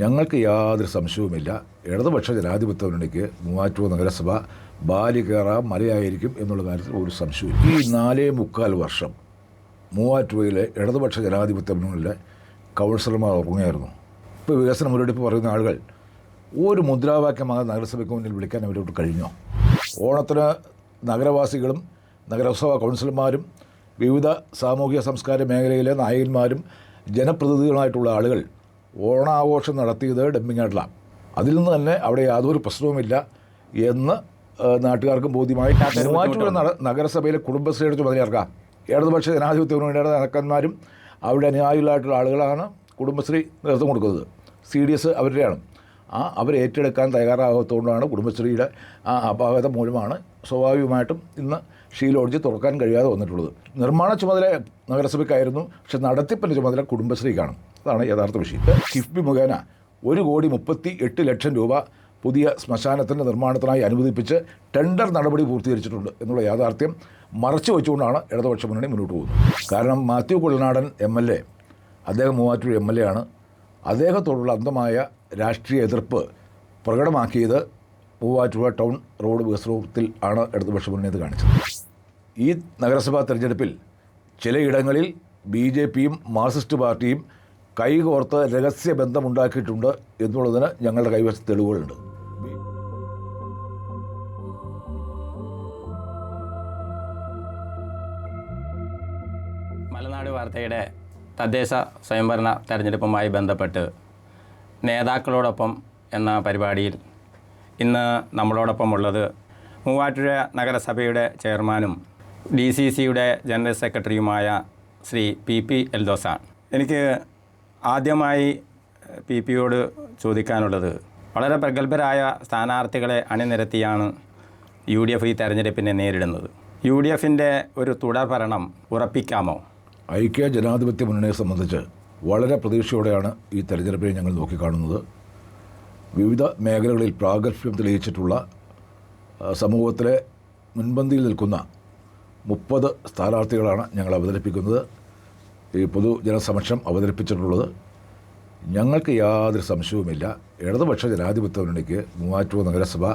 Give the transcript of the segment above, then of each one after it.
ഞങ്ങൾക്ക് യാതൊരു സംശയവുമില്ല. ഇടതുപക്ഷ ജനാധിപത്യ മുന്നണിക്ക് മൂവാറ്റുപുഴ നഗരസഭ ബാലി കയറാം മലയായിരിക്കും എന്നുള്ള കാര്യത്തിൽ ഒരു സംശയവും ഈ നാലേ മുക്കാൽ വർഷം മൂവാറ്റുപുഴയിലെ ഇടതുപക്ഷ ജനാധിപത്യ കൗൺസിലർമാർ ഉറങ്ങുകയായിരുന്നു. ഇപ്പോൾ വികസന മുരടിപ്പ് പറയുന്ന ആളുകൾ ഒരു മുദ്രാവാക്യമായ നഗരസഭയ്ക്ക് മുന്നിൽ വിളിക്കാൻ അവരോട് കഴിഞ്ഞോ? ഓണത്തിന് നഗരവാസികളും നഗരസഭ കൗൺസിലർമാരും വിവിധ സാമൂഹിക സംസ്കാര മേഖലയിലെ നായകന്മാരും ജനപ്രതിനിധികളായിട്ടുള്ള ആളുകൾ ഓണാഘോഷം നടത്തിയത് യാർഡിലാണ് അതിൽ നിന്ന് തന്നെ അവിടെ യാതൊരു പ്രശ്നവുമില്ല എന്ന് നാട്ടുകാർക്കും ബോധ്യമായി. മൂവാറ്റുപുഴ നഗ- നഗരസഭയിലെ കുടുംബശ്രീയുടെ ചുമതലയാർക്കാം ഇടതുപക്ഷ ജനാധിപത്യ മുന്നണിയുടെ നേതാക്കന്മാരും അവിടെ അനുയായികളായിട്ടുള്ള ആളുകളാണ് കുടുംബശ്രീ നേതൃത്വം കൊടുക്കുന്നത്. സി ഡി എസ് അവരുടെയാണ്. ആ അവർ ഏറ്റെടുക്കാൻ തയ്യാറാകാത്തതുകൊണ്ടാണ് കുടുംബശ്രീയുടെ ആ അപാകത മൂലമാണ് സ്വാഭാവികമായിട്ടും ഇന്ന് ഷീ ലോഡ്ജ് തുറക്കാൻ കഴിയാതെ വന്നിട്ടുള്ളത്. നിർമ്മാണ ചുമതല നഗരസഭയ്ക്കായിരുന്നു പക്ഷെ നടത്തിപ്പിന്റെ ചുമതല കുടുംബശ്രീക്കാണ്. അതാണ് യഥാർത്ഥ വിഷയം. കിഫ്ബി മുഖേന ഒരു കോടി മുപ്പത്തി എട്ട് ലക്ഷം രൂപ പുതിയ ശ്മശാനത്തിന്റെ നിർമ്മാണത്തിനായി അനുവദിപ്പിച്ച് ടെൻഡർ നടപടി പൂർത്തീകരിച്ചിട്ടുണ്ട് എന്നുള്ള യാഥാർത്ഥ്യം മറച്ചു വെച്ചുകൊണ്ടാണ് ഇടതുപക്ഷ മുന്നണി മുന്നോട്ട് പോകുന്നത്. കാരണം Mathew Kulanadan M L A അദ്ദേഹം മൂവാറ്റൂർ എം എൽ എ ആണ്. അദ്ദേഹത്തോടുള്ള അന്ധമായ രാഷ്ട്രീയ എതിർപ്പ് പ്രകടമാക്കിയത് മൂവാറ്റുപുഴ ടൗൺ റോഡ് വികസനത്തിൽ ആണ് ഇടതുപക്ഷ മുന്നണി ഇത് കാണിച്ചത്. ഈ നഗരസഭാ തെരഞ്ഞെടുപ്പിൽ ചിലയിടങ്ങളിൽ ബി ജെ പിയും മാർക്സിസ്റ്റ് പാർട്ടിയും കൈകോർത്ത് രഹസ്യ ബന്ധമുണ്ടാക്കിയിട്ടുണ്ട് എന്നുള്ളതിന് ഞങ്ങളുടെ കൈവശത്ത് തെളിവുകളുണ്ട്. മലനാട് വാർത്തയുടെ തദ്ദേശ സ്വയംഭരണ തെരഞ്ഞെടുപ്പുമായി ബന്ധപ്പെട്ട് നേതാക്കളോടൊപ്പം എന്ന പരിപാടിയിൽ ഇന്ന് നമ്മളോടൊപ്പം ഉള്ളത് മൂവാറ്റുപുഴ നഗരസഭയുടെ ചെയർമാനും ഡി സി സിയുടെ ജനറൽ സെക്രട്ടറിയുമായ ശ്രീ പി പി എൽദോസാണ്. എനിക്ക് ആദ്യമായി പി പിയോട് ചോദിക്കാനുള്ളത് വളരെ പ്രഗത്ഭരായ സ്ഥാനാർത്ഥികളെ അണിനിരത്തിയാണ് യു ഡി എഫ് ഈ തെരഞ്ഞെടുപ്പിനെ നേരിടുന്നത്. യു ഡി എഫിന്റെ ഒരു തുടർ ഭരണം ഉറപ്പിക്കാമോ? ഐക്യ ജനാധിപത്യ മുന്നണിയെ സംബന്ധിച്ച് വളരെ പ്രതീക്ഷയോടെയാണ് ഈ തെരഞ്ഞെടുപ്പിനെ ഞങ്ങൾ നോക്കിക്കാണുന്നത്. വിവിധ മേഖലകളിൽ പ്രാഗൽഭ്യം തെളിയിച്ചിട്ടുള്ള സമൂഹത്തിലെ മുൻപന്തിയിൽ നിൽക്കുന്ന മുപ്പത് സ്ഥാനാർത്ഥികളാണ് ഞങ്ങൾ അവതരിപ്പിക്കുന്നത്. ഈ പൊതുജനസമക്ഷം അവതരിപ്പിച്ചിട്ടുള്ളത്. ഞങ്ങൾക്ക് യാതൊരു സംശയവുമില്ല. ഇടതുപക്ഷ ജനാധിപത്യ മുന്നണിക്ക് മൂവാറ്റുപുഴ നഗരസഭ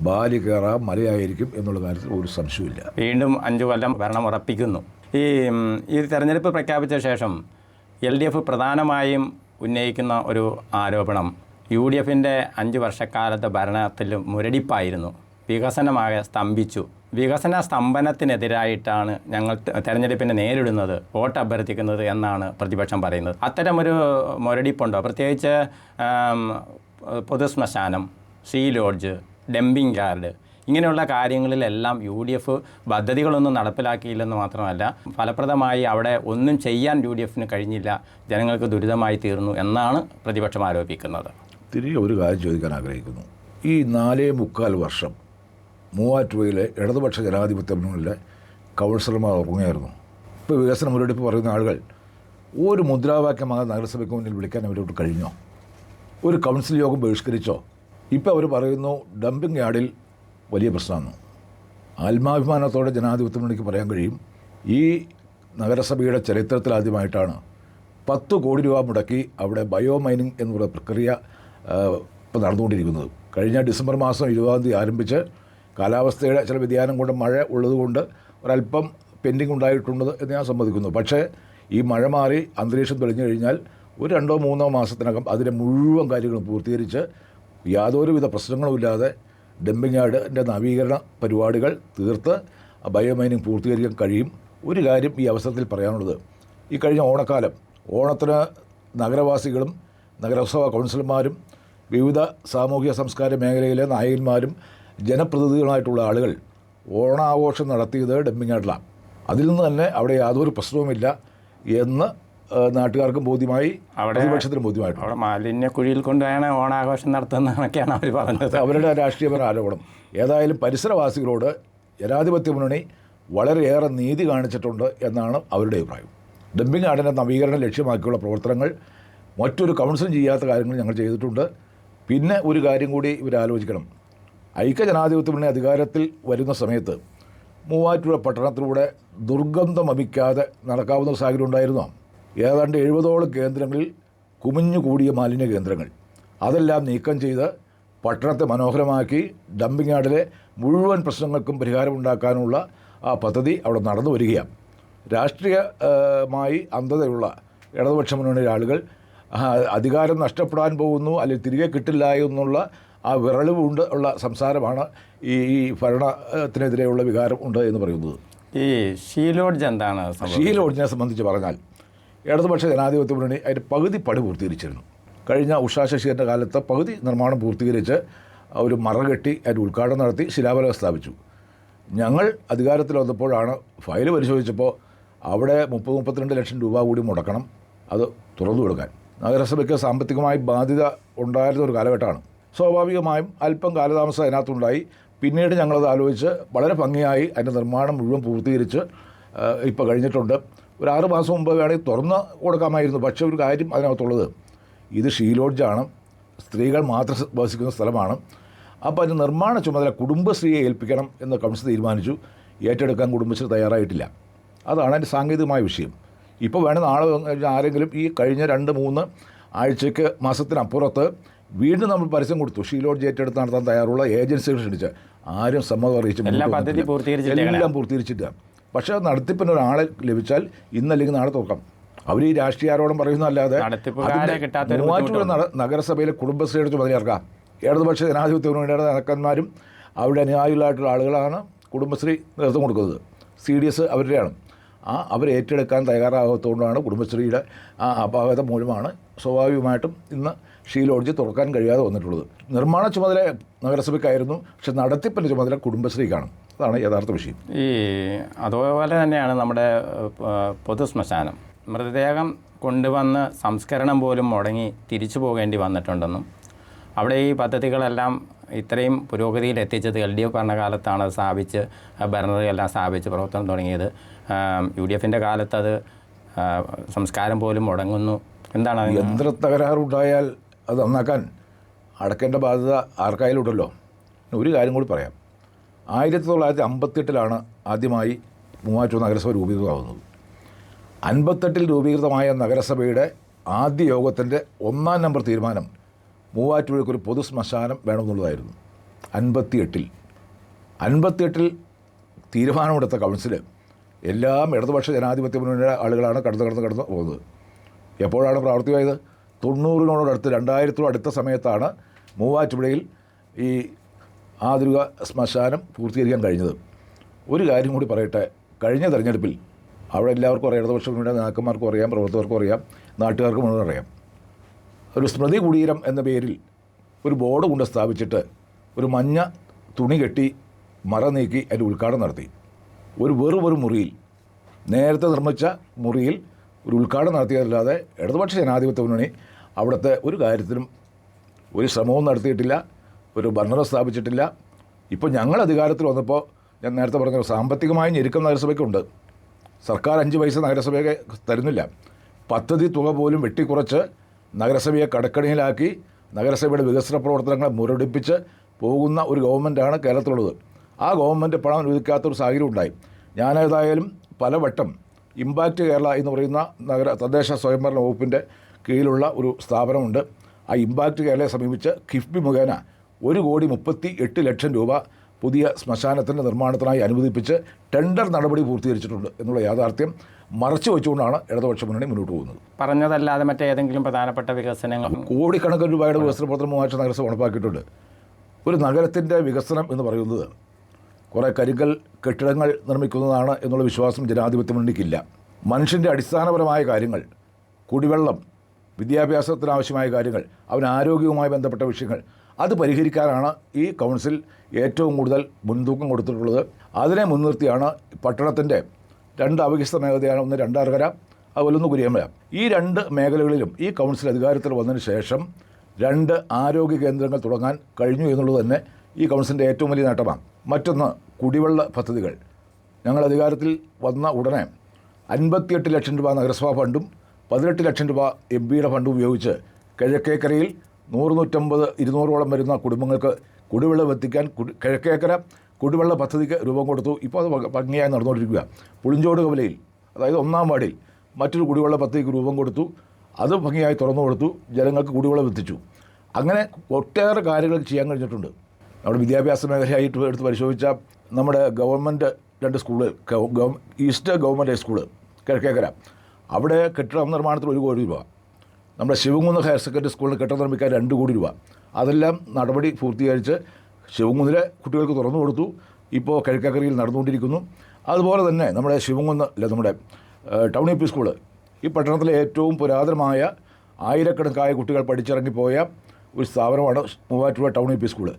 ബാലി കയറാം മലയായിരിക്കും എന്നുള്ള കാര്യത്തിൽ ഒരു സംശയവുമില്ല. വീണ്ടും അഞ്ചു കൊല്ലം ഭരണം ഉറപ്പിക്കുന്നു. ഈ ഈ തെരഞ്ഞെടുപ്പ് പ്രഖ്യാപിച്ച ശേഷം എൽ ഡി എഫ് പ്രധാനമായും ഉന്നയിക്കുന്ന ഒരു ആരോപണം യു ഡി എഫിന്റെ അഞ്ച് വർഷക്കാലത്തെ ഭരണത്തിൽ മുരടിപ്പായിരുന്നു. വികസനമാകെ സ്തംഭിച്ചു. വികസന സ്തംഭനത്തിനെതിരായിട്ടാണ് ഞങ്ങൾ തെരഞ്ഞെടുപ്പിനെ നേരിടുന്നത് വോട്ട് അഭ്യർത്ഥിക്കുന്നത് എന്നാണ് പ്രതിപക്ഷം പറയുന്നത്. അത്തരമൊരു മുരടിപ്പുണ്ടോ? പ്രത്യേകിച്ച് പൊതുശ്മശാനം സീ ലോഡ്ജ് ഡംപിങ് യാർഡ് ഇങ്ങനെയുള്ള കാര്യങ്ങളിലെല്ലാം യു ഡി എഫ് പദ്ധതികളൊന്നും നടപ്പിലാക്കിയില്ലെന്ന് മാത്രമല്ല ഫലപ്രദമായി അവിടെ ഒന്നും ചെയ്യാൻ യു ഡി എഫിന് കഴിഞ്ഞില്ല ജനങ്ങൾക്ക് ദുരിതമായി തീർന്നു എന്നാണ് പ്രതിപക്ഷം ആരോപിക്കുന്നത്. തിരികെ ഒരു കാര്യം ചോദിക്കാൻ ആഗ്രഹിക്കുന്നു. ഈ നാലേ മുക്കാൽ വർഷം മൂവാറ്റുപുഴയിലെ ഇടതുപക്ഷ ജനാധിപത്യ മുന്നണിയിലെ കൗൺസിലർമാർ ഉറങ്ങുകയായിരുന്നു. ഇപ്പോൾ വികസന മുരടിപ്പ് പറയുന്ന ആളുകൾ ഒരു മുദ്രാവാക്യമായ നഗരസഭയ്ക്ക് മുന്നിൽ വിളിക്കാൻ അവരോട് കഴിഞ്ഞോ? ഒരു കൗൺസിൽ യോഗം ബഹിഷ്കരിച്ചോ? ഇപ്പോൾ അവർ പറയുന്നു ഡംപിങ് യാർഡിൽ വലിയ പ്രശ്നമാണ്. ആത്മാഭിമാനത്തോടെ ജനാധിപത്യ മുന്നണിക്ക് പറയാൻ കഴിയും. ഈ നഗരസഭയുടെ ചരിത്രത്തിൽ ആദ്യമായിട്ടാണ് പത്ത് കോടി രൂപ മുടക്കി അവിടെ ബയോ മൈനിങ് എന്നുള്ള പ്രക്രിയ ഇപ്പോൾ നടന്നുകൊണ്ടിരിക്കുന്നത്. കഴിഞ്ഞ ഡിസംബർ മാസം ഇരുപതാം തീയതി ആരംഭിച്ച് കാലാവസ്ഥയുടെ ചില വ്യതിയാനം കൊണ്ട് മഴ ഉള്ളതുകൊണ്ട് ഒരല്പം പെൻഡിങ് ഉണ്ടായിട്ടുണ്ട് എന്ന് ഞാൻ സമ്മതിക്കുന്നു. പക്ഷേ ഈ മഴ മാറി അന്തരീക്ഷം തെളിഞ്ഞു കഴിഞ്ഞാൽ ഒരു രണ്ടോ മൂന്നോ മാസത്തിനകം അതിന്റെ മുഴുവൻ കാര്യങ്ങളും പൂർത്തീകരിച്ച് യാതൊരുവിധ പ്രശ്നങ്ങളുമില്ലാതെ ഡംപിങ് യാർഡിന്റെ നവീകരണ പരിപാടികൾ തീർത്ത് ബയോ മൈനിങ് പൂർത്തീകരിക്കാൻ കഴിയും. ഒരു കാര്യം ഈ അവസരത്തിൽ പറയാനുള്ളത്. ഈ കഴിഞ്ഞ ഓണക്കാലം ഓണത്തിന് നഗരവാസികളും നഗരസഭാ കൗൺസിലർമാരും വിവിധ സാമൂഹിക സംസ്കാര മേഖലയിലെ നായകന്മാരും ജനപ്രതിനിധികളായിട്ടുള്ള ആളുകൾ ഓണാഘോഷം നടത്തിയത് ആയിട്ടുള്ള അതിൽ നിന്ന് തന്നെ അവിടെ യാതൊരു പ്രശ്നവുമില്ല എന്ന് നാട്ടുകാർക്കും ബോധ്യമായി അവിടെ- പ്രതിപക്ഷത്തിനും ബോധ്യമായിട്ടുണ്ട്. അവിടെ മാലിന്യക്കുഴിയിൽ കൊണ്ടുപോയാണ് ഓണാഘോഷം നടത്തുന്നതെന്നൊക്കെയാണ് അവർ പറഞ്ഞത്. അവരുടെ രാഷ്ട്രീയപര ആരോപണം. ഏതായാലും പരിസരവാസികളോട് ജനാധിപത്യ മുന്നണി വളരെയേറെ നീതി കാണിച്ചിട്ടുണ്ട് എന്നാണ് അവരുടെ അഭിപ്രായം. ഡംപിംഗ് ആടിന്റെ നവീകരണം ലക്ഷ്യമാക്കിയുള്ള പ്രവർത്തനങ്ങൾ മറ്റൊരു കൗൺസിലും ചെയ്യാത്ത കാര്യങ്ങൾ ഞങ്ങൾ ചെയ്തിട്ടുണ്ട്. പിന്നെ ഒരു കാര്യം കൂടി ഇവർ ആലോചിക്കണം ഐക്യ ജനാധിപത്യ മുന്നണി അധികാരത്തിൽ വരുന്ന സമയത്ത് മൂവാറ്റുപുഴ പട്ടണത്തിലൂടെ ദുർഗന്ധം അമിക്കാതെ നടക്കാവുന്ന സാഹചര്യം ഉണ്ടായിരുന്നു. ഏതാണ്ട് എഴുപതോളം കേന്ദ്രങ്ങളിൽ കുമിഞ്ഞുകൂടിയ മാലിന്യ കേന്ദ്രങ്ങൾ. അതെല്ലാം നീക്കം ചെയ്ത് പട്ടണത്തെ മനോഹരമാക്കി ഡംപിങ് യാർഡിലെ മുഴുവൻ പ്രശ്നങ്ങൾക്കും പരിഹാരമുണ്ടാക്കാനുള്ള ആ പദ്ധതി അവിടെ നടന്നു വരികയാണ്. രാഷ്ട്രീയമായി അന്ധതയുള്ള ഇടതുപക്ഷ മുന്നണിയിലെ ആളുകൾ അധികാരം നഷ്ടപ്പെടാൻ പോകുന്നു അല്ലെങ്കിൽ തിരികെ കിട്ടില്ല എന്നുള്ള ആ വിറളിവ് ഉണ്ട് ഉള്ള സംസാരമാണ് ഈ ഈ ഭരണത്തിനെതിരെയുള്ള വികാരം ഉണ്ട് എന്ന് പറയുന്നത്. ഈ ഷീലോഡ്ജ് എന്താണ് ഷീലോഡ്ജിനെ സംബന്ധിച്ച് പറഞ്ഞാൽ ഇടതുപക്ഷ ജനാധിപത്യ മുന്നണി അതിന്റെ പകുതി പണി പൂർത്തീകരിച്ചിരുന്നു. കഴിഞ്ഞ ഉഷാ ശശിയുടെ കാലത്ത് പകുതി നിർമ്മാണം പൂർത്തീകരിച്ച് ഒരു മറകെട്ടി അതിന്റെ ഉദ്ഘാടനം നടത്തി ശിലാഫലം സ്ഥാപിച്ചു. ഞങ്ങൾ അധികാരത്തിൽ വന്നപ്പോഴാണ് ഫയൽ പരിശോധിച്ചപ്പോൾ അവിടെ മുപ്പത് മുപ്പത്തിരണ്ട് ലക്ഷം രൂപ കൂടി മുടക്കണം. അത് തുറന്നു കൊടുക്കാൻ. നഗരസഭയ്ക്ക് സാമ്പത്തികമായി ബാധ്യത ഉണ്ടായിരുന്ന ഒരു കാലഘട്ടമാണ്. സ്വാഭാവികമായും അല്പം കാലതാമസം അതിനകത്തുണ്ടായി. പിന്നീട് ഞങ്ങളത് ആലോചിച്ച് വളരെ ഭംഗിയായി അതിന്റെ നിർമ്മാണം മുഴുവൻ പൂർത്തീകരിച്ച് ഇപ്പോൾ കഴിഞ്ഞിട്ടുണ്ട്. ഒരു ആറ് മാസം മുമ്പ് വേണമെങ്കിൽ തുറന്ന് കൊടുക്കാമായിരുന്നു. പക്ഷേ ഒരു കാര്യം അതിനകത്തുള്ളത്. ഇത് ഷീലോഡ്ജാണ്. സ്ത്രീകൾ മാത്രം വസിക്കുന്ന സ്ഥലമാണ്. അപ്പോൾ അതിന്റെ നിർമ്മാണ ചുമതല കുടുംബശ്രീയെ ഏൽപ്പിക്കണം എന്ന് കൗൺസിൽ തീരുമാനിച്ചു. ഏറ്റെടുക്കാൻ കുടുംബശ്രീ തയ്യാറായിട്ടില്ല. അതാണ് അതിന്റെ സാങ്കേതികമായ വിഷയം. ഇപ്പോൾ വേണേൽ നാളെ ആരെങ്കിലും ഈ കഴിഞ്ഞ രണ്ട് മൂന്ന് ആഴ്ചയ്ക്ക് മാസത്തിനപ്പുറത്ത് വീണ്ടും നമ്മൾ പരസ്യം കൊടുത്തു. ഷീലോഡ് ഏറ്റെടുത്ത് നടത്താൻ തയ്യാറുള്ള ഏജൻസികൾ ക്ഷണിച്ച്. ആരും സമ്മതം അറിയിച്ചു. എല്ലാം പൂർത്തീകരിച്ചിട്ട് പക്ഷേ നടത്തിപ്പിന് ഒരാളെ ലഭിച്ചാൽ ഇന്നല്ലെങ്കിൽ നാളെ തുറക്കാം അവർ ഈ രാഷ്ട്രീയ ആരോപണം പറയുന്നതല്ലാതെ മൂവാറ്റുപുഴ നഗ- നഗരസഭയിലെ കുടുംബശ്രീയുടെ ചുമതലയാർക്കാം ഇടതുപക്ഷ ജനാധിപത്യ മുന്നണിയുടെ നേതാക്കന്മാരും അവരുടെ അനുയായികളായിട്ടുള്ള ആളുകളാണ് കുടുംബശ്രീ നേതൃത്വം കൊടുക്കുന്നത്. സി ഡി എസ് അവരുടെയാണ്. ആ അവർ ഏറ്റെടുക്കാൻ തയ്യാറാകാത്തതുകൊണ്ടാണ് കുടുംബശ്രീയുടെ ആ അപാകത മൂലമാണ് സ്വാഭാവികമായിട്ടും ഇന്ന് ഷീലോഡ്ജ് തുറക്കാൻ കഴിയാതെ വന്നിട്ടുള്ളത്. നിർമ്മാണ ചുമതല നഗരസഭയ്ക്കായിരുന്നു പക്ഷെ നടത്തിപ്പിന്റെ ചുമതല കുടുംബശ്രീക്കാണ്. അതാണ് യഥാർത്ഥ വിഷയം. ഈ അതുപോലെ തന്നെയാണ് നമ്മുടെ ഏഹ്, പൊതു ശ്മശാനം. മൃതദേഹം കൊണ്ടുവന്ന് സംസ്കരണം പോലും മുടങ്ങി തിരിച്ചു പോകേണ്ടി വന്നിട്ടുണ്ടെന്നും അവിടെ ഈ പദ്ധതികളെല്ലാം ഇത്രയും പുരോഗതിയിൽ എത്തിച്ചത് എൽ ഡി എഫ് ഭരണകാലത്താണ് അത് സ്ഥാപിച്ച് ഭരണതയെല്ലാം സ്ഥാപിച്ച് പ്രവർത്തനം തുടങ്ങിയത്. യു ഡി എഫിന്റെ കാലത്ത് അത് സംസ്കാരം പോലും മുടങ്ങുന്നു. എന്താണ് യന്ത്ര തകരാറുണ്ടായാൽ അത് നന്നാക്കാൻ അടക്കേണ്ട ബാധ്യത ആർക്കായാലും ഉണ്ടല്ലോ ഒരു കാര്യം കൂടി പറയാം. ആയിരത്തി തൊള്ളായിരത്തി അമ്പത്തെട്ടിലാണ് ആദ്യമായി മൂവാറ്റൂർ നഗരസഭ രൂപീകൃതമാകുന്നത്. അൻപത്തെട്ടിൽ രൂപീകൃതമായ നഗരസഭയുടെ ആദ്യ യോഗത്തിന്റെ ഒന്നാം നമ്പർ തീരുമാനം മൂവാറ്റുപുഴയ്ക്ക് ഒരു പൊതു ശ്മശാനം വേണമെന്നുള്ളതായിരുന്നു. അൻപത്തിയെട്ടിൽ. അൻപത്തിയെട്ടിൽ തീരുമാനമെടുത്ത കൗൺസിൽ എല്ലാം ഇടതുപക്ഷ ജനാധിപത്യ മുന്നണിയുടെ ആളുകളാണ് കടന്നു കടന്ന് കടന്ന് പോകുന്നത്. എപ്പോഴാണ് പ്രാവർത്തികമായത്? തൊണ്ണൂറിനോടടുത്ത് രണ്ടായിരത്തോട് അടുത്ത സമയത്താണ് മൂവാറ്റുപുഴയിൽ ഈ ആധുനിക ശ്മശാനം പൂർത്തീകരിക്കാൻ കഴിഞ്ഞത്. ഒരു കാര്യം കൂടി പറയട്ടെ. കഴിഞ്ഞ തെരഞ്ഞെടുപ്പിൽ അവിടെ എല്ലാവർക്കും അറിയാം ഇടതുപക്ഷ മുന്നണിയുടെ നേതാക്കന്മാർക്കും അറിയാം പ്രവർത്തകർക്കും അറിയാം നാട്ടുകാർക്കും മുഴുവൻ അറിയാം. ഒരു സ്മൃതി കുടീരം എന്ന പേരിൽ ഒരു ബോർഡ് കൊണ്ട് സ്ഥാപിച്ചിട്ട് ഒരു മഞ്ഞ തുണി കെട്ടി മറ നീക്കി അതിന്റെ ഉദ്ഘാടനം നടത്തി. ഒരു വെറും ഒരു മുറിയിൽ നേരത്തെ നിർമ്മിച്ച മുറിയിൽ ഒരു ഉദ്ഘാടനം നടത്തിയതല്ലാതെ ഇടതുപക്ഷ ജനാധിപത്യ മുന്നണി അവിടുത്തെ ഒരു കാര്യത്തിലും ഒരു ശ്രമവും നടത്തിയിട്ടില്ല ഒരു ഭരണം സ്ഥാപിച്ചിട്ടില്ല. ഇപ്പോൾ ഞങ്ങൾ അധികാരത്തിൽ വന്നപ്പോൾ ഞാൻ നേരത്തെ പറഞ്ഞ സാമ്പത്തികമായി ഞെരുക്കം നഗരസഭയ്ക്കുണ്ട്. സർക്കാർ അഞ്ച് പൈസ നഗരസഭയെ തരുന്നില്ല. പദ്ധതി തുക പോലും വെട്ടിക്കുറച്ച് നഗരസഭയെ കടക്കണിയിലാക്കി നഗരസഭയുടെ വികസന പ്രവർത്തനങ്ങളെ മുരടിപ്പിച്ച് പോകുന്ന ഒരു ഗവൺമെന്റാണ് കേരളത്തിലുള്ളത്. ആ ഗവൺമെന്റ് പണം ഒരു സാഹചര്യം ഉണ്ടായി. ഞാനേതായാലും പലവട്ടം ഇമ്പാക്റ്റ് കേരള എന്ന് പറയുന്ന നഗര തദ്ദേശ സ്വയംഭരണ വകുപ്പിന്റെ കീഴിലുള്ള ഒരു സ്ഥാപനമുണ്ട്. ആ ഇമ്പാക്റ്റ് കേരളയെ സമീപിച്ച് കിഫ്ബി മുഖേന ഒരു കോടി മുപ്പത്തി എട്ട് ലക്ഷം രൂപ പുതിയ ശ്മശാനത്തിന്റെ നിർമ്മാണത്തിനായി അനുവദിപ്പിച്ച് ടെൻഡർ നടപടി പൂർത്തീകരിച്ചിട്ടുണ്ട് എന്നുള്ള യാഥാർത്ഥ്യം മറച്ചു വെച്ചുകൊണ്ടാണ് ഇടതുപക്ഷ മുന്നണി മുന്നോട്ട് പോകുന്നത്. പറഞ്ഞതല്ലാതെ മറ്റേതെങ്കിലും പ്രധാനപ്പെട്ട വികസനങ്ങൾ കോടിക്കണക്കിന് രൂപയുടെ വികസന പ്രവർത്തനം മൂവാഴ്ച നഗരസഭ ഉണപ്പാക്കിയിട്ടുണ്ട് ഒരു നഗരത്തിന്റെ വികസനം എന്ന് പറയുന്നത് കുറേ കരിങ്കൽ കെട്ടിടങ്ങൾ നിർമ്മിക്കുന്നതാണ് എന്നുള്ള വിശ്വാസം ജനാധിപത്യ മുന്നണിക്കില്ല. മനുഷ്യന്റെ അടിസ്ഥാനപരമായ കാര്യങ്ങൾ കുടിവെള്ളം വിദ്യാഭ്യാസത്തിനാവശ്യമായ കാര്യങ്ങൾ അവന് ആരോഗ്യവുമായി ബന്ധപ്പെട്ട വിഷയങ്ങൾ അത് പരിഹരിക്കാനാണ് ഈ കൗൺസിൽ ഏറ്റവും കൂടുതൽ മുൻതൂക്കം കൊടുത്തിട്ടുള്ളത്. അതിനെ മുൻനിർത്തിയാണ് പട്ടണത്തിന്റെ രണ്ട് അവികസിത മേഖലയാണ് ഒന്ന് രണ്ടാർകര അതുപോലെ ഒന്ന് കുരിയമല ഈ രണ്ട് മേഖലകളിലും ഈ കൗൺസിൽ അധികാരത്തിൽ വന്നതിന് ശേഷം രണ്ട് ആരോഗ്യ കേന്ദ്രങ്ങൾ തുടങ്ങാൻ കഴിഞ്ഞു എന്നുള്ളത് തന്നെ ഈ കൗൺസിലിന്റെ ഏറ്റവും വലിയ നേട്ടമാണ്. മറ്റൊന്ന് കുടിവെള്ള പദ്ധതികൾ. ഞങ്ങൾ അധികാരത്തിൽ വന്ന ഉടനെ അൻപത്തിയെട്ട് ലക്ഷം രൂപ നഗരസഭാ ഫണ്ടും പതിനെട്ട് ലക്ഷം രൂപ എം പിയുടെ ഫണ്ട് ഉപയോഗിച്ച് കിഴക്കേക്കരയിൽ നൂറ് നൂറ്റമ്പത് ഇരുന്നൂറോളം വരുന്ന കുടുംബങ്ങൾക്ക് കുടിവെള്ളം എത്തിക്കാൻ കിഴക്കേക്കര കുടിവെള്ള പദ്ധതിക്ക് രൂപം കൊടുത്തു. ഇപ്പോൾ അത് ഭംഗ- ഭംഗിയായി നടന്നുകൊണ്ടിരിക്കുക. പുളിഞ്ചോട് കവലയിൽ അതായത് ഒന്നാം വാർഡിൽ മറ്റൊരു കുടിവെള്ള പദ്ധതിക്ക് രൂപം കൊടുത്തു. അത് ഭംഗിയായി തുറന്നു കൊടുത്തു. ജനങ്ങൾക്ക് കുടിവെള്ളം എത്തിച്ചു. അങ്ങനെ ഒട്ടേറെ കാര്യങ്ങൾ ചെയ്യാൻ കഴിഞ്ഞിട്ടുണ്ട്. നമ്മുടെ വിദ്യാഭ്യാസ മേഖലയായിട്ട് എടുത്ത് പരിശോധിച്ചാൽ നമ്മുടെ ഗവൺമെന്റ് രണ്ട് സ്കൂളുകൾ ഈസ്റ്റ് ഗവൺമെന്റ് ഹൈസ്കൂൾ കിഴക്കേക്കര. അവിടെ കെട്ടിട നിർമ്മാണത്തിന് ഒരു കോടി രൂപ. നമ്മുടെ ശിവകുന്ന് ഹയർ സെക്കൻഡറി സ്കൂളിൽ കെട്ടിടം നിർമ്മിക്കാൻ രണ്ട് കോടി രൂപ. അതെല്ലാം നടപടി പൂർത്തീകരിച്ച് ശിവകുന്നിലെ കുട്ടികൾക്ക് തുറന്നു കൊടുത്തു. ഇപ്പോൾ കിഴക്കക്കരയിൽ നടന്നുകൊണ്ടിരിക്കുന്നു. അതുപോലെ തന്നെ നമ്മുടെ ശിവകുന്ന് അല്ല നമ്മുടെ ടൗൺ യു പി സ്കൂൾ. ഈ പട്ടണത്തിലെ ഏറ്റവും പുരാതനമായ ആയിരക്കണക്കായ കുട്ടികൾ പഠിച്ചിറങ്ങിപ്പോയ ഒരു സ്ഥാപനമാണ് Muvattupuzha town U P school.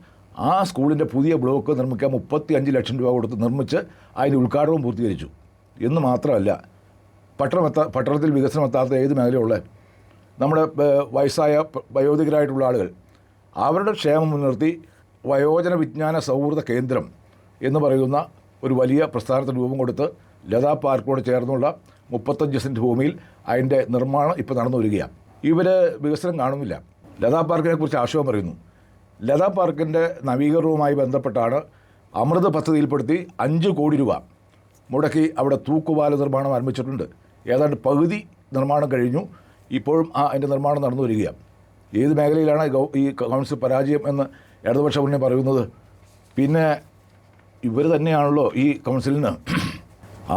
ആ സ്കൂളിന്റെ പുതിയ ബ്ലോക്ക് നിർമ്മിക്കാൻ മുപ്പത്തി അഞ്ച് ലക്ഷം രൂപ കൊടുത്ത് നിർമ്മിച്ച് അതിന്റെ ഉദ്ഘാടനവും പൂർത്തീകരിച്ചു. എന്ന് മാത്രമല്ല പട്ടണമെത്താ പട്ടണത്തിൽ വികസനം എത്താത്ത ഏത് മേഖലയുള്ള? നമ്മുടെ വയസ്സായ വയോധികരായിട്ടുള്ള ആളുകൾ അവരുടെ ക്ഷേമം മുൻനിർത്തി വയോജന വിജ്ഞാന സൗഹൃദ കേന്ദ്രം എന്ന് പറയുന്ന ഒരു വലിയ പ്രസ്ഥാനത്തിന് രൂപം കൊടുത്ത് ലതാ പാർക്കോട് ചേർന്നുള്ള മുപ്പത്തഞ്ച് സെന്റ് ഭൂമിയിൽ അതിന്റെ നിർമ്മാണം ഇപ്പോൾ നടന്നു വരികയാണ്. ഇവർ വികസനം കാണുന്നില്ല. ലതാ പാർക്കിനെ കുറിച്ച് ആശയം പറയുന്നു. ലതാ പാർക്കിന്റെ നവീകരണവുമായി ബന്ധപ്പെട്ടാണ് അമൃത് പദ്ധതിയിൽപ്പെടുത്തി അഞ്ച് കോടി രൂപ മുടക്കി അവിടെ തൂക്കുപാല നിർമ്മാണം ആരംഭിച്ചിട്ടുണ്ട്. ഏതാണ്ട് പകുതി നിർമ്മാണം കഴിഞ്ഞു. ഇപ്പോഴും ആ അതിന്റെ നിർമ്മാണം നടന്നു വരികയാണ്. ഏത് മേഖലയിലാണ് ഈ കൗൺസിൽ പരാജയം എന്ന് ഇടതുപക്ഷ മുന്നേ പറയുന്നത്? പിന്നെ ഇവർ തന്നെയാണല്ലോ ഈ കൗൺസിലിന്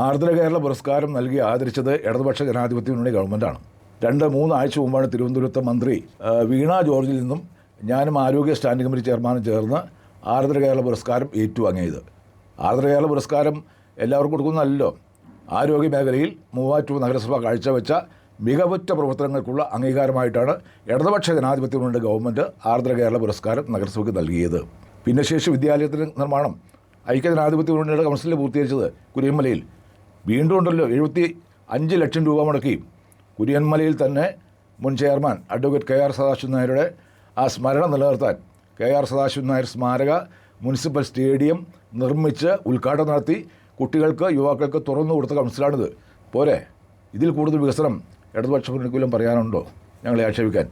ആർദ്ര കേരള പുരസ്കാരം നൽകി ആദരിച്ചത് ഇടതുപക്ഷ ജനാധിപത്യ മുന്നണി ഗവൺമെന്റാണ് രണ്ട് മൂന്ന് ആഴ്ച മുമ്പാണ് തിരുവനന്തപുരത്തെ മന്ത്രി വീണ ജോർജിൽ നിന്നും ഞാനും ആരോഗ്യ സ്റ്റാൻഡിംഗ് കമ്മിറ്റി ചെയർമാനും ചേർന്ന് ആർദ്ര കേരള പുരസ്കാരം ഏറ്റുവാങ്ങിയത്. ആർദ്ര കേരള പുരസ്കാരം എല്ലാവർക്കും കൊടുക്കുന്നതല്ലോ ആരോഗ്യ മേഖലയിൽ മൂവാറ്റൂർ നഗരസഭ കാഴ്ചവെച്ച മികവുറ്റ പ്രവർത്തനങ്ങൾക്കുള്ള അംഗീകാരമായിട്ടാണ് ഇടതുപക്ഷ ജനാധിപത്യ ഗവൺമെന്റ് ആർദ്ര കേരള പുരസ്കാരം നഗരസഭയ്ക്ക് നൽകിയത്. ഭിന്നശേഷി വിദ്യാലയത്തിന് നിർമ്മാണം. ഐക്യ ഐക്യജനാധിപത്യ മുന്നണിയുടെ കൗൺസിലിൽ പൂർത്തീകരിച്ചത് കുരിയന്മലയിൽ വീണ്ടും ഉണ്ടല്ലോ എഴുപത്തി അഞ്ച് ലക്ഷം രൂപ മുടക്കി. കുരിയന്മലയിൽ തന്നെ മുൻ chairman advocate K R Sadasivan നായരുടെ ആ സ്മരണ നിലനിർത്താൻ കെ ആർ സദാശിവൻ നായർ സ്മാരക മുനിസിപ്പൽ സ്റ്റേഡിയം നിർമ്മിച്ച് ഉദ്ഘാടനം നടത്തി. കുട്ടികൾക്ക് യുവാക്കൾക്ക് തുറന്നു കൊടുത്ത കൗൺസിലാണിത്. പോരെ ഇതിൽ കൂടുതൽ വികസനം ഇടതുപക്ഷ മുന്നണിക്കുലം പറയാനുണ്ടോ? ഞങ്ങളെ ആക്ഷേപിക്കാൻ.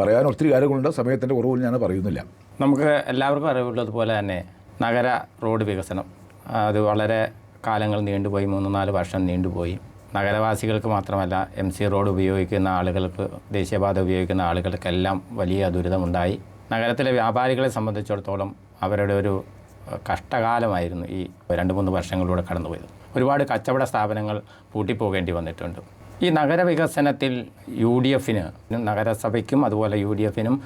പറയാൻ ഒത്തിരി കാര്യങ്ങളുണ്ട് സമയത്തിന്റെ കുറവിൽ ഞാൻ പറയുന്നില്ല. നമുക്ക് എല്ലാവർക്കും അറിവുള്ളതുപോലെ തന്നെ നഗര റോഡ് വികസനം. അത് വളരെ കാലങ്ങൾ നീണ്ടുപോയി മൂന്ന് നാല് വർഷം നീണ്ടുപോയി. നഗരവാസികൾക്ക് മാത്രമല്ല എം സി റോഡ് ഉപയോഗിക്കുന്ന ആളുകൾക്ക് ദേശീയപാത ഉപയോഗിക്കുന്ന ആളുകൾക്കെല്ലാം വലിയ ദുരിതമുണ്ടായി. നഗരത്തിലെ വ്യാപാരികളെ സംബന്ധിച്ചിടത്തോളം അവരുടെ ഒരു കഷ്ടകാലമായിരുന്നു ഈ രണ്ട് മൂന്ന് വർഷങ്ങളിലൂടെ കടന്നുപോയത്. ഒരുപാട് കച്ചവട സ്ഥാപനങ്ങൾ പൂട്ടിപ്പോകേണ്ടി വന്നിട്ടുണ്ട്. ഈ നഗരവികസനത്തിൽ യു ഡി എഫിന് നഗരസഭയ്ക്കും അതുപോലെ യു ഡി എഫിനും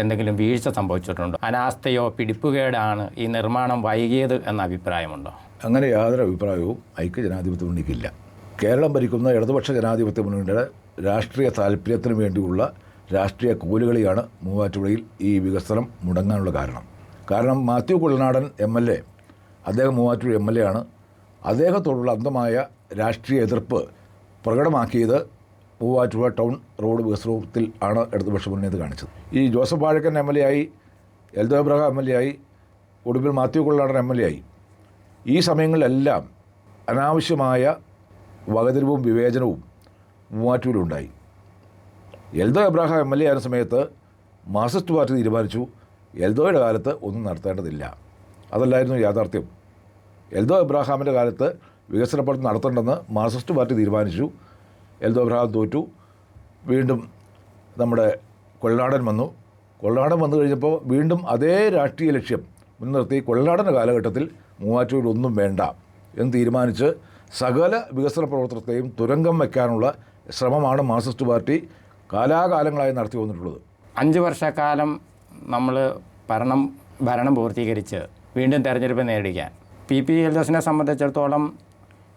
എന്തെങ്കിലും വീഴ്ച സംഭവിച്ചിട്ടുണ്ടോ? അനാസ്ഥയോ പിടിപ്പുകേടാണ് ഈ നിർമ്മാണം വൈകിയത് എന്ന അഭിപ്രായമുണ്ടോ? അങ്ങനെ യാതൊരു അഭിപ്രായവും ഐക്യ ജനാധിപത്യ മുന്നണിക്കില്ല കേരളം ഭരിക്കുന്ന ഇടതുപക്ഷ ജനാധിപത്യ മുന്നണിയുടെ രാഷ്ട്രീയ താല്പര്യത്തിന് വേണ്ടിയുള്ള രാഷ്ട്രീയ കൂലുകളിയാണ് മൂവാറ്റുപുഴയിൽ ഈ വികസനം മുടങ്ങാനുള്ള കാരണം. കാരണം Mathew Kulanadan M L A അദ്ദേഹം മൂവാറ്റൂർ എം എൽ എ ആണ്. അദ്ദേഹത്തോടുള്ള അന്ധമായ രാഷ്ട്രീയ എതിർപ്പ് പ്രകടമാക്കിയത് മൂവാറ്റുപുഴ ടൗൺ റോഡ് വികസനത്തിൽ ആണ് ഇടതുപക്ഷ മുന്നണി ഇത് കാണിച്ചത്. ഈ Joseph Vazhakkan M L A ആയി Eldo Abraham M L A ആയി ഒടുവിൽ Mathew Kulanadan M L A ആയി. ഈ സമയങ്ങളിലെല്ലാം അനാവശ്യമായ വകതിരിവും വിവേചനവും മൂവാറ്റൂരിലുണ്ടായി Eldo Abraham M L A ആയ സമയത്ത് മാർക്സിസ്റ്റ് പാർട്ടി തീരുമാനിച്ചു. എൽദോയുടെ കാലത്ത് ഒന്നും നടത്തേണ്ടതില്ല. അതല്ലായിരുന്നു യാഥാർത്ഥ്യം. എൽദോ എബ്രാഹാമിന്റെ കാലത്ത് വികസന പ്രവർത്തനം നടത്തേണ്ടെന്ന് മാർക്സിസ്റ്റ് പാർട്ടി തീരുമാനിച്ചു. എൽദോ എബ്രാഹാം തോറ്റു. വീണ്ടും നമ്മുടെ കൊള്ളനാടൻ വന്നു. കൊള്ളനാടൻ വന്നു കഴിഞ്ഞപ്പോൾ വീണ്ടും അതേ രാഷ്ട്രീയ ലക്ഷ്യം മുൻനിർത്തി കൊള്ളനാടന്റെ കാലഘട്ടത്തിൽ മൂവാറ്റൂരിൽ ഒന്നും വേണ്ട എന്ന് തീരുമാനിച്ച് സകല വികസന പ്രവർത്തനത്തെയും തുരങ്കം വയ്ക്കാനുള്ള ശ്രമമാണ് മാർക്സിസ്റ്റ് പാർട്ടി കാലാകാലങ്ങളായി നടത്തി വന്നിട്ടുള്ളത്. അഞ്ച് വർഷക്കാലം നമ്മൾ ഭരണം ഭരണം പൂർത്തീകരിച്ച് വീണ്ടും തെരഞ്ഞെടുപ്പ് നേരിടുകയാണ് പി. പി. എൽദോസിനെ സംബന്ധിച്ചിടത്തോളം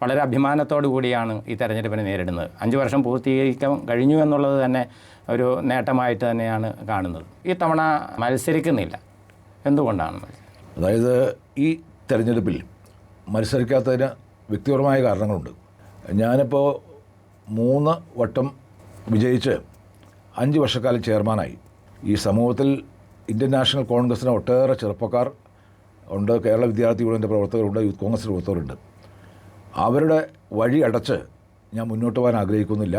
വളരെ അഭിമാനത്തോടു കൂടിയാണ് ഈ തെരഞ്ഞെടുപ്പിനെ നേരിടുന്നത്. അഞ്ച് വർഷം പൂർത്തീകരിക്കാൻ കഴിഞ്ഞു എന്നുള്ളത് തന്നെ ഒരു നേട്ടമായിട്ട് തന്നെയാണ് കാണുന്നത്. ഈ തവണ മത്സരിക്കുന്നില്ല. എന്തുകൊണ്ടാണ് അതായത് ഈ തെരഞ്ഞെടുപ്പിൽ മത്സരിക്കാത്തതിന് വ്യക്തിപരമായ കാരണങ്ങളുണ്ട്. ഞാനിപ്പോൾ മൂന്ന് വട്ടം വിജയിച്ച് അഞ്ച് വർഷക്കാലം ചെയർമാനായി. ഈ സമൂഹത്തിൽ ഇന്ത്യൻ നാഷണൽ കോൺഗ്രസ്സിന് ഒട്ടേറെ ചെറുപ്പക്കാർ ഉണ്ട്. കേരള വിദ്യാർത്ഥി യൂണിയന്റെ പ്രവർത്തകരുണ്ട്. യൂത്ത് കോൺഗ്രസ് പ്രവർത്തകരുണ്ട് അവരുടെ വഴി അടച്ച് ഞാൻ മുന്നോട്ട് പോകാൻ ആഗ്രഹിക്കുന്നില്ല.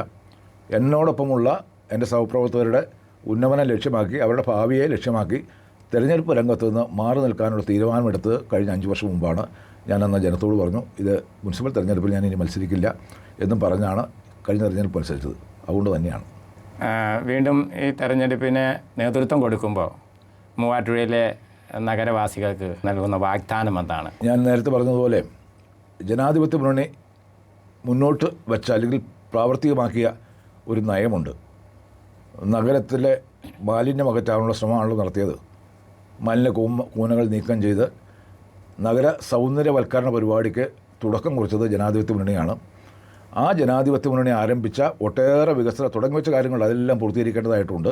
എന്നോടൊപ്പമുള്ള എന്റെ സഹപ്രവർത്തകരുടെ ഉന്നമനം ലക്ഷ്യമാക്കി അവരുടെ ഭാവിയെ ലക്ഷ്യമാക്കി തെരഞ്ഞെടുപ്പ് രംഗത്ത് നിന്ന് മാറി നിൽക്കാനുള്ള തീരുമാനമെടുത്ത് കഴിഞ്ഞ അഞ്ച് വർഷം മുമ്പാണ്. ഞാൻ അന്ന് ജനത്തോട് പറഞ്ഞു ഇത് മുനിസിപ്പൽ തെരഞ്ഞെടുപ്പിൽ ഞാൻ ഇനി മത്സരിക്കില്ല എന്നും പറഞ്ഞാണ് കഴിഞ്ഞ തെരഞ്ഞെടുപ്പ് മത്സരിച്ചത്. അതുകൊണ്ട് തന്നെയാണ്. വീണ്ടും ഈ തെരഞ്ഞെടുപ്പിന് നേതൃത്വം കൊടുക്കുമ്പോൾ മൂവാറ്റുപുഴയിലെ നഗരവാസികൾക്ക് നൽകുന്ന വാഗ്ദാനം എന്താണ്? ഞാൻ നേരത്തെ പറഞ്ഞതുപോലെ ജനാധിപത്യ മുന്നണി മുന്നോട്ട് വെച്ച അല്ലെങ്കിൽ പ്രാവർത്തികമാക്കിയ ഒരു നയമുണ്ട്. നഗരത്തിലെ മാലിന്യം അകറ്റാനുള്ള ശ്രമമാണല്ലോ നടത്തിയത്. മാലിന്യ കൂമ കൂനകൾ നീക്കം ചെയ്ത് നഗര സൗന്ദര്യവൽക്കരണ പരിപാടിക്ക് തുടക്കം കുറിച്ചത് ജനാധിപത്യ മുന്നണിയാണ്. ആ ജനാധിപത്യ മുന്നണി ആരംഭിച്ച ഒട്ടേറെ വികസന തുടങ്ങി വെച്ച കാര്യങ്ങൾ അതെല്ലാം പൂർത്തീകരിക്കേണ്ടതായിട്ടുണ്ട്.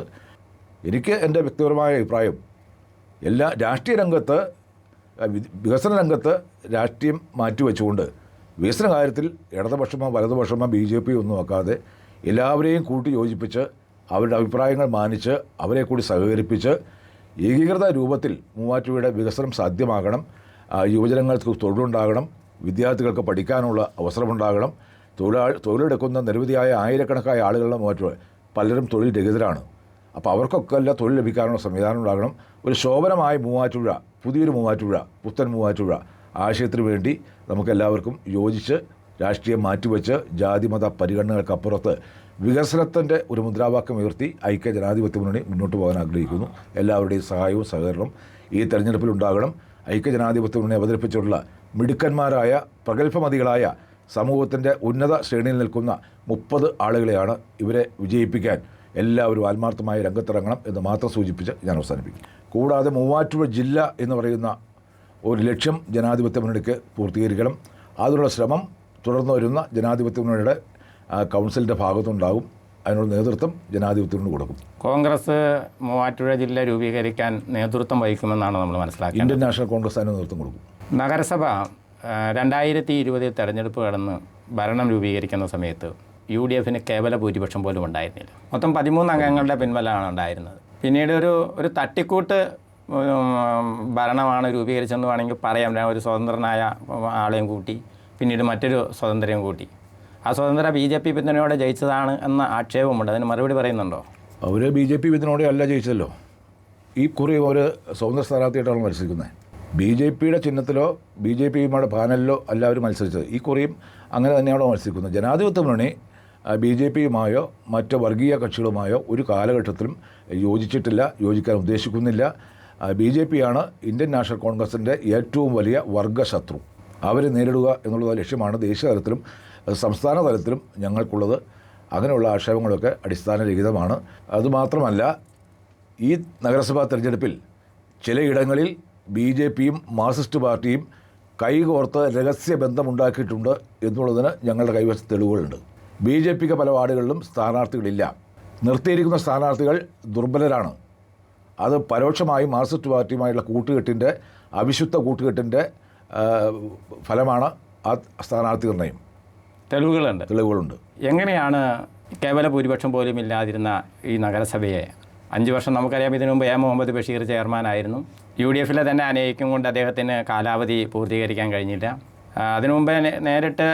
എനിക്ക് എന്റെ വ്യക്തിപരമായ അഭിപ്രായം എല്ലാ രാഷ്ട്രീയ രംഗത്ത് വികസന രംഗത്ത് രാഷ്ട്രീയം മാറ്റിവെച്ചുകൊണ്ട് വികസന കാര്യത്തിൽ ഇടതുപക്ഷമോ വലതുപക്ഷമോ ബി ജെ പി ഒന്നും നോക്കാതെ എല്ലാവരെയും കൂട്ടി യോജിപ്പിച്ച് അവരുടെ അഭിപ്രായങ്ങൾ മാനിച്ച് അവരെ കൂടി സഹകരിപ്പിച്ച് ഏകീകൃത രൂപത്തിൽ മൂവാറ്റുപുഴയുടെ വികസനം സാധ്യമാകണം. യുവജനങ്ങൾക്ക് തൊഴിലുണ്ടാകണം. വിദ്യാർത്ഥികൾക്ക് പഠിക്കാനുള്ള അവസരമുണ്ടാകണം. തൊഴിലാ തൊഴിലെടുക്കുന്ന നിരവധിയായ ആയിരക്കണക്കായ ആളുകളുടെ മൂവാറ്റുപുഴ പലരും തൊഴിൽ രഹിതരാണ്. അപ്പോൾ അവർക്കൊക്കെ അല്ല തൊഴിൽ ലഭിക്കാനുള്ള സംവിധാനം ഉണ്ടാകണം. ഒരു ശോഭനമായ മൂവാറ്റുപുഴ പുതിയൊരു മൂവാറ്റുപുഴ പുത്തൻ മൂവാറ്റുപുഴ ആശയത്തിന് വേണ്ടി നമുക്കെല്ലാവർക്കും യോജിച്ച് രാഷ്ട്രീയം മാറ്റിവെച്ച് ജാതിമത പരിഗണനകൾക്കപ്പുറത്ത് വികസനത്തിന്റെ ഒരു മുദ്രാവാക്യം ഉയർത്തി ഐക്യ ജനാധിപത്യ മുന്നണി മുന്നോട്ട് പോകാൻ ആഗ്രഹിക്കുന്നു. എല്ലാവരുടെയും സഹായവും സഹകരണവും ഈ തെരഞ്ഞെടുപ്പിൽ ഉണ്ടാകണം. ഐക്യ ജനാധിപത്യ മുന്നണി അവതരിപ്പിച്ചിട്ടുള്ള മിടുക്കന്മാരായ പ്രഗത്ഭമതികളായ സമൂഹത്തിന്റെ ഉന്നത ശ്രേണിയിൽ നിൽക്കുന്ന മുപ്പത് ആളുകളെയാണ് ഇവരെ വിജയിപ്പിക്കാൻ എല്ലാവരും ആത്മാർത്ഥമായി രംഗത്തിറങ്ങണം എന്ന് മാത്രം സൂചിപ്പിച്ച് ഞാൻ അവസാനിപ്പിക്കും കൂടാതെ മൂവാറ്റുപുഴ ജില്ല എന്ന് പറയുന്ന ഒരു ലക്ഷ്യം ജനാധിപത്യ മുന്നണിക്ക് പൂർത്തീകരിക്കണം. അതിനുള്ള ശ്രമം തുടർന്ന് വരുന്ന ജനാധിപത്യ മുന്നണിയുടെ കൗൺസിലിന്റെ ഭാഗത്തുണ്ടാകും. അതിനുള്ള നേതൃത്വം ജനാധിപത്യത്തിന് കൊടുക്കും. കോൺഗ്രസ് മൂവാറ്റുപുഴ ജില്ല രൂപീകരിക്കാൻ നേതൃത്വം വഹിക്കുമെന്നാണ് നമ്മൾ മനസ്സിലാക്കിയത് ഇന്ത്യൻ നാഷണൽ കോൺഗ്രസ് അതിന് നേതൃത്വം കൊടുക്കും. നഗരസഭ രണ്ടായിരത്തി ഇരുപതിൽ തെരഞ്ഞെടുപ്പ് കടന്ന് ഭരണം രൂപീകരിക്കുന്ന സമയത്ത് യു ഡി എഫിന് കേവല ഭൂരിപക്ഷം പോലും ഉണ്ടായിരുന്നില്ല. മൊത്തം പതിമൂന്ന് അംഗങ്ങളുടെ പിൻബലമാണ് ഉണ്ടായിരുന്നത്. പിന്നീട് ഒരു ഒരു തട്ടിക്കൂട്ട് ഭരണമാണ് രൂപീകരിച്ചെന്ന് വേണമെങ്കിൽ പറയാം. ഒരു സ്വതന്ത്രനായ ആളെയും കൂട്ടി പിന്നീട് മറ്റൊരു സ്വതന്ത്രയും കൂട്ടി. ആ സ്വതന്ത്ര ബി ജെ പി പിന്തുണയോടെ ജയിച്ചതാണ് എന്ന ആക്ഷേപമുണ്ട്. അതിന് മറുപടി പറയുന്നുണ്ടോ? അവർ ബി ജെ പി പിന്തുണയോടെ അല്ല ജയിച്ചല്ലോ. ഈ കുറി അവർ സ്വതന്ത്ര സ്ഥാനാർത്ഥിയായിട്ടാണ് മത്സരിക്കുന്നത്. ബി ജെ പിയുടെ ചിഹ്നത്തിലോ ബി ജെ പിയുടെ പാനലിലോ അല്ല അവർ മത്സരിച്ചത്. ഈ കുറിയും അങ്ങനെ തന്നെയാണോ മത്സരിക്കുന്നത്. ജനാധിപത്യ മുന്നണി ബി ജെ പിയുമായോ മറ്റ് വർഗീയ കക്ഷികളുമായോ ഒരു കാലഘട്ടത്തിലും യോജിച്ചിട്ടില്ല യോജിക്കാൻ ഉദ്ദേശിക്കുന്നില്ല. ബി ജെ പിയാണ് ഇന്ത്യൻ നാഷണൽ കോൺഗ്രസിന്റെ ഏറ്റവും വലിയ വർഗശത്രു. അവരെ നേരിടുക എന്നുള്ള ലക്ഷ്യമാണ് ദേശീയ തലത്തിലും സംസ്ഥാന തലത്തിലും ഞങ്ങൾക്കുള്ളത്. അങ്ങനെയുള്ള ആക്ഷേപങ്ങളൊക്കെ അടിസ്ഥാനരഹിതമാണ്. അതുമാത്രമല്ല ഈ നഗരസഭാ തിരഞ്ഞെടുപ്പിൽ ചിലയിടങ്ങളിൽ ബി ജെ പിയും മാർക്സിസ്റ്റ് പാർട്ടിയും കൈകോർത്ത് രഹസ്യ ബന്ധമുണ്ടാക്കിയിട്ടുണ്ട് എന്നുള്ളതിന് ഞങ്ങളുടെ കൈവശ തെളിവുകളുണ്ട്. ബി ജെ പിക്ക് പല വാർഡുകളിലും സ്ഥാനാർത്ഥികളില്ല. നിർത്തിയിരിക്കുന്ന സ്ഥാനാർത്ഥികൾ ദുർബലരാണ്. അത് പരോക്ഷമായി മാർക്സിസ്റ്റ് പാർട്ടിയുമായുള്ള കൂട്ടുകെട്ടിന്റെ അവിശുദ്ധ കൂട്ടുകെട്ടിന്റെ ഫലമാണ് ആ സ്ഥാനാർത്ഥി നിർണയം. തെളിവുകളുണ്ട്. തെളിവുകളുണ്ട്. എങ്ങനെയാണ് കേവല ഭൂരിപക്ഷം പോലും ഇല്ലാതിരുന്ന ഈ നഗരസഭയെ? അഞ്ച് വർഷം നമുക്കറിയാം ഇതിനു മുമ്പ് എ മുഹമ്മദ് ബഷീർ ചെയർമാനായിരുന്നു യു ഡി എഫിലെ തന്നെ അനേകം കൊണ്ട് അദ്ദേഹത്തിന് കാലാവധി പൂർത്തീകരിക്കാൻ കഴിഞ്ഞില്ല. അതിനു മുമ്പേ നേരിട്ട്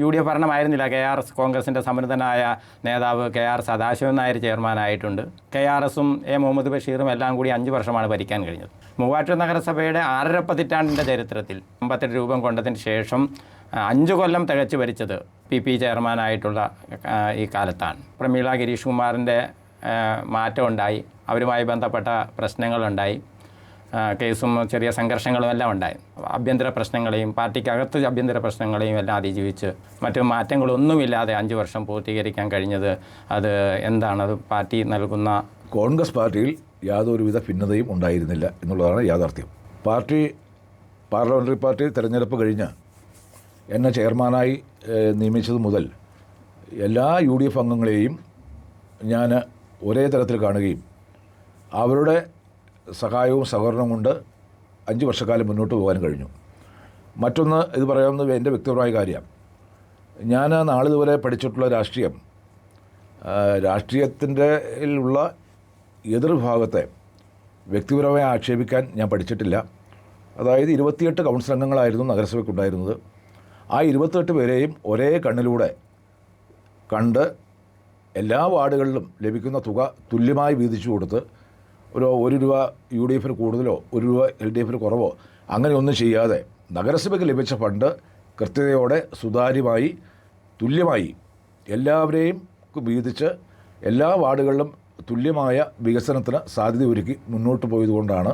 യു ഡി എഫ് ഭരണമായിരുന്നില്ല. കെ ആർ എസ് കോൺഗ്രസിന്റെ സമൃദ്ധനായ നേതാവ് കെ ആർ സദാശിവൻ നായർ ചെയർമാനായിട്ടുണ്ട് കെ ആർ എസും എ മുഹമ്മദ് ബഷീറും എല്ലാം കൂടി അഞ്ച് വർഷമാണ് ഭരിക്കാൻ കഴിഞ്ഞത്. മൂവാറ്റൂർ നഗരസഭയുടെ ആറര പതിറ്റാണ്ടിന്റെ ചരിത്രത്തിൽ അമ്പത്തെട്ട് രൂപം കൊണ്ടതിന് ശേഷം അഞ്ചു കൊല്ലം തികച്ചു ഭരിച്ചത് പി പി ചെയർമാനായിട്ടുള്ള ഈ കാലത്താണ്. പ്രമീള ഗിരീഷ് കുമാറിന്റെ മാറ്റമുണ്ടായി അവരുമായി ബന്ധപ്പെട്ട പ്രശ്നങ്ങളുണ്ടായി. കേസും ചെറിയ സംഘർഷങ്ങളും എല്ലാം ഉണ്ടായി. ആഭ്യന്തര പ്രശ്നങ്ങളെയും പാർട്ടിക്കകത്ത് ആഭ്യന്തര പ്രശ്നങ്ങളെയും എല്ലാം അതിജീവിച്ച് മറ്റു മാറ്റങ്ങളൊന്നുമില്ലാതെ അഞ്ച് വർഷം പൂർത്തീകരിക്കാൻ കഴിഞ്ഞത് അത് എന്താണ്? അത് പാർട്ടി നൽകുന്ന കോൺഗ്രസ് പാർട്ടിയിൽ യാതൊരുവിധ ഭിന്നതയും ഉണ്ടായിരുന്നില്ല എന്നുള്ളതാണ് യാഥാർത്ഥ്യം. പാർട്ടി പാർലമെന്ററി പാർട്ടി തെരഞ്ഞെടുപ്പ് കഴിഞ്ഞ് എന്നെ ചെയർമാനായി നിയമിച്ചത് മുതൽ എല്ലാ യു ഡി എഫ് അംഗങ്ങളെയും ഞാൻ ഒരേ തരത്തിൽ കാണുകയും അവരുടെ സഹായവും സഹകരണവും കൊണ്ട് അഞ്ച് വർഷക്കാലം മുന്നോട്ട് പോകാൻ കഴിഞ്ഞു. മറ്റൊന്ന് ഇത് പറയാവുന്നത് എന്റെ വ്യക്തിപരമായ കാര്യമാണ് ഞാൻ നാളിതുവരെ പഠിച്ചിട്ടുള്ള രാഷ്ട്രീയം രാഷ്ട്രീയത്തിന്റെ ഉള്ള എതിർഭാഗത്തെ വ്യക്തിപരമായി ആക്ഷേപിക്കാൻ ഞാൻ പഠിച്ചിട്ടില്ല. അതായത് ഇരുപത്തിയെട്ട് കൗൺസിൽ അംഗങ്ങളായിരുന്നു നഗരസഭയ്ക്കുണ്ടായിരുന്നത്. ആ ഇരുപത്തെട്ട് പേരെയും ഒരേ കണ്ണിലൂടെ കണ്ട് എല്ലാ വാർഡുകളിലും ലഭിക്കുന്ന തുക തുല്യമായി വീതിച്ചു കൊടുത്ത് ഒരു ഒരു രൂപ യു ഡി എഫിന് കൂടുതലോ ഒരു രൂപ എൽ ഡി എഫിന് കുറവോ അങ്ങനെയൊന്നും ചെയ്യാതെ നഗരസഭയ്ക്ക് ലഭിച്ച ഫണ്ട് കൃത്യതയോടെ സുതാര്യമായി തുല്യമായി എല്ലാവരെയും വീതിച്ച് എല്ലാ വാർഡുകളിലും തുല്യമായ വികസനത്തിന് സാധ്യത ഒരുക്കി മുന്നോട്ട് പോയതുകൊണ്ടാണ്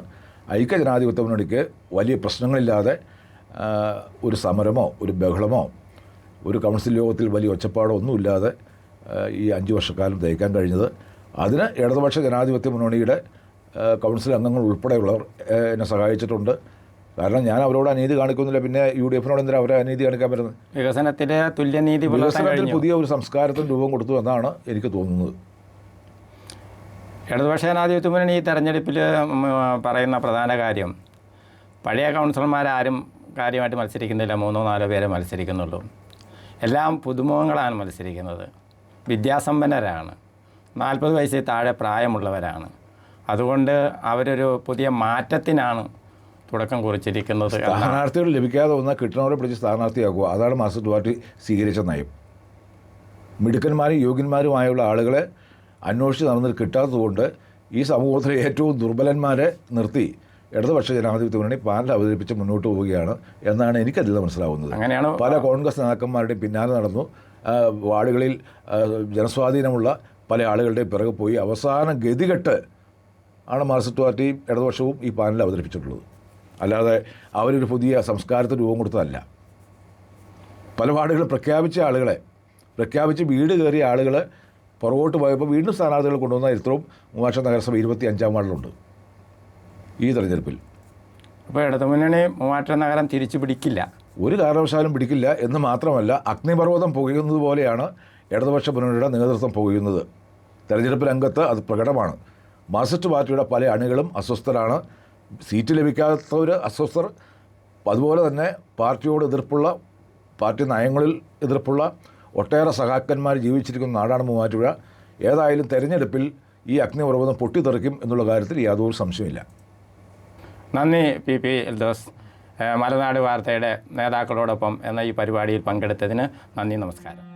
ഐക്യജനാധിപത്യ മുന്നണിക്ക് വലിയ പ്രശ്നങ്ങളില്ലാതെ ഒരു സമരമോ ഒരു ബഹളമോ ഒരു കൗൺസിൽ യോഗത്തിൽ വലിയ ഒച്ചപ്പാടോ ഒന്നുമില്ലാതെ ഈ അഞ്ച് വർഷക്കാലം തയ്ക്കാൻ കഴിഞ്ഞത്. അതിന് ഇടതുപക്ഷ ജനാധിപത്യ മുന്നണിയുടെ കൗൺസിൽ അംഗങ്ങൾ ഉൾപ്പെടെയുള്ളവർ എന്നെ സഹായിച്ചിട്ടുണ്ട്. കാരണം ഞാൻ അവരോട് അനീതി കാണിക്കുന്നില്ല. പിന്നെ യു ഡി എഫിനോട് എന്തിനാ അവരെ അനീതി കാണിക്കാൻ പറ്റുന്നത് വികസനത്തിലെ തുല്യനീതി വികസനത്തിൽ പുതിയ ഒരു സംസ്കാരത്തിന് രൂപം കൊടുത്തു എന്നാണ് എനിക്ക് തോന്നുന്നത്. ഇടതുപക്ഷ ജനാധിപത്യ മുന്നണി ഈ തെരഞ്ഞെടുപ്പിൽ പറയുന്ന പ്രധാന കാര്യം പഴയ കൗൺസിലർമാരാരും കാര്യമായിട്ട് മത്സരിക്കുന്നില്ല. മൂന്നോ നാലോ പേരെ മത്സരിക്കുന്നുള്ളൂ. എല്ലാം പുതുമുഖങ്ങളാണ് മത്സരിക്കുന്നത്. വിദ്യാസമ്പന്നരാണ്. നാൽപ്പത് വയസ്സിൽ താഴെ പ്രായമുള്ളവരാണ്. അതുകൊണ്ട് അവരൊരു പുതിയ മാറ്റത്തിനാണ് തുടക്കം കുറിച്ചിരിക്കുന്നത് സ്ഥാനാർത്ഥികൾ ലഭിക്കാതെ വന്നാൽ കിട്ടണവരെ പിടിച്ച് സ്ഥാനാർത്ഥിയാക്കുക. അതാണ് മാർക്സിസ്റ്റ് പാർട്ടി സ്വീകരിച്ച നയം. മിടുക്കന്മാരും യോഗ്യന്മാരുമായുള്ള ആളുകളെ അന്വേഷിച്ച് നടന്നിട്ട് കിട്ടാത്തതുകൊണ്ട് ഈ സമൂഹത്തിലെ ഏറ്റവും ദുർബലന്മാരെ നിർത്തി ഇടതുപക്ഷ ജനാധിപത്യ മുന്നണി പാനൽ അവതരിപ്പിച്ച് മുന്നോട്ട് പോവുകയാണ് എന്നാണ് എനിക്കതിൽ മനസ്സിലാവുന്നത്. അങ്ങനെയാണ് പല കോൺഗ്രസ് നേതാക്കന്മാരുടെയും പിന്നാലെ നടന്നു. വാർഡുകളിൽ ജനസ്വാധീനമുള്ള പല ആളുകളുടെയും പിറകെ പോയി അവസാന ഗതികെട്ട് ആണ് മാർക്സിസ്റ്റ് പാർട്ടിയും ഇടതുപക്ഷവും ഈ പാനൽ അവതരിപ്പിച്ചിട്ടുള്ളത്. അല്ലാതെ അവരൊരു പുതിയ സംസ്കാരത്തിന് രൂപം കൊടുത്തതല്ല. പല വാർഡുകളും പ്രഖ്യാപിച്ച ആളുകളെ പ്രഖ്യാപിച്ച് വീട് കയറിയ ആളുകൾ പുറകോട്ട് പോയപ്പോൾ വീണ്ടും സ്ഥാനാർത്ഥികൾ കൊണ്ടുവന്ന ചരിത്രവും മൂവാക്ഷ നഗരസഭ ഇരുപത്തി അഞ്ചാം വാർഡിലുണ്ട് ഈ തെരഞ്ഞെടുപ്പിൽ. അപ്പോൾ ഇടതുമുന്നണി മൂവാറ്റ നഗരം തിരിച്ചു പിടിക്കില്ല. ഒരു കാരണവശാലും പിടിക്കില്ല എന്ന് മാത്രമല്ല അഗ്നിപർവതം പുകയുന്നത് പോലെയാണ് ഇടതുപക്ഷ മുന്നണിയുടെ നേതൃത്വം പുകയുന്നത്. തെരഞ്ഞെടുപ്പ് രംഗത്ത് അത് പ്രകടമാണ്. മാർക്സിസ്റ്റ് പാർട്ടിയുടെ പല അണികളും അസ്വസ്ഥരാണ്. സീറ്റ് ലഭിക്കാത്തവർ അസ്വസ്ഥർ. അതുപോലെ തന്നെ പാർട്ടിയോട് എതിർപ്പുള്ള പാർട്ടി നയങ്ങളിൽ എതിർപ്പുള്ള ഒട്ടേറെ സഹാക്കന്മാർ ജീവിച്ചിരിക്കുന്ന നാടാണ് മൂവാറ്റുപുഴ. ഏതായാലും തെരഞ്ഞെടുപ്പിൽ ഈ അഗ്നിപർവതം പൊട്ടിത്തെറിക്കും എന്നുള്ള കാര്യത്തിൽ യാതൊരു സംശയമില്ല നന്ദി പി. പി. എൽദോസ്. മലനാട് വാർത്തയുടെ നേതാക്കളോടൊപ്പം എന്ന ഈ പരിപാടിയിൽ പങ്കെടുത്തതിന് നന്ദി നമസ്കാരം.